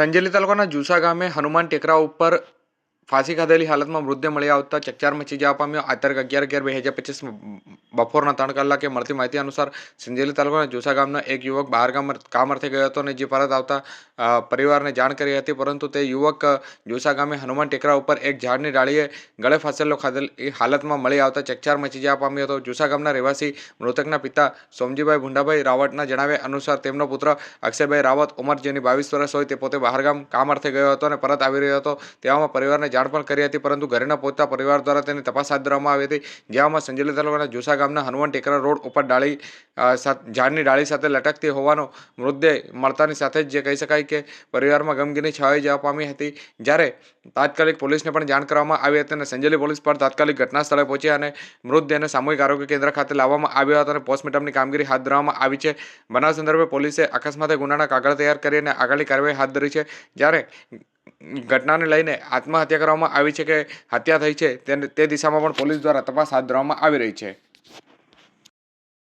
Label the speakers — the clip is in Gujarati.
Speaker 1: સંજેલી તાલુકાના જુસા ગામે હનુમાન ટેકરા ઉપર ફાંસી ખાધેલી હાલતમાં મૃતદેહ મળી આવતા ચકચાર મચી જવા પામ્યો. આ અગિયાર અગિયાર બે હજાર પચીસ બપોરના ત્રણ કલાકે મળતી માહિતી અનુસાર સંજેલી તાલુકાના જોસા ગામના એક યુવક બહાર ગામ કામ અર્થે ગયો હતો અને જે પરત આવતા પરિવારને જાણ કરી હતી, પરંતુ તે યુવક જોસા ગામે હનુમાન ટેકરા ઉપર એક ઝાડની ડાળીએ ગળે ફાંસેલો ખાધેલ એ હાલતમાં મળી આવતા ચકચાર મચી જવા પામ્યો હતો. જોસા ગામના રહેવાસી મૃતકના પિતા સોમજીભાઈ ભુંડાભાઈ રાવતના જણાવ્યા અનુસાર તેમનો પુત્ર અક્ષયભાઈ રાવત ઉંમર જેની બાવીસ વર્ષ હોય તે પોતે બહારગામ કામ અર્થે ગયો હતો અને પરત આવી રહ્યો હતો. તેવામાં પરિવારને જાણ પણ કરી હતી, પરંતુ ઘરે ન પહોંચતા પરિવાર દ્વારા તેની તપાસ હાથ ધરવામાં આવી હતી. જ્યાંમાં સંજેલી તાલુકાના જોસા ગામના હનુમાન ટેકરા રોડ ઉપર ડાળી ઝાડની ડાળી સાથે લટકતી હોવાનો મૃતદેહ મળતાની સાથે જ જે કહી શકાય કે પરિવારમાં ગમગીની છવાઈ જવા પામી હતી. જ્યારે તાત્કાલિક પોલીસને પણ જાણ કરવામાં આવી હતી અને સંજેલી પોલીસ પર તાત્કાલિક ઘટના સ્થળે પહોંચી અને મૃતદેહને સામૂહિક આરોગ્ય કેન્દ્ર ખાતે લાવવામાં આવ્યો હતો અને પોસ્ટમોર્ટમની કામગીરી હાથ ધરવામાં આવી છે. બનાવ સંદર્ભે પોલીસે અકસ્માતે ગુનાના કાગળ તૈયાર કરી અને આગળની કાર્યવાહી હાથ ધરી છે. જ્યારે ઘટનાને લઈને આત્મહત્યા કરવામાં આવી છે કે હત્યા થઈ છે તે દિશામાં પણ પોલીસ દ્વારા તપાસ હાથ ધરવામાં આવી રહી છે.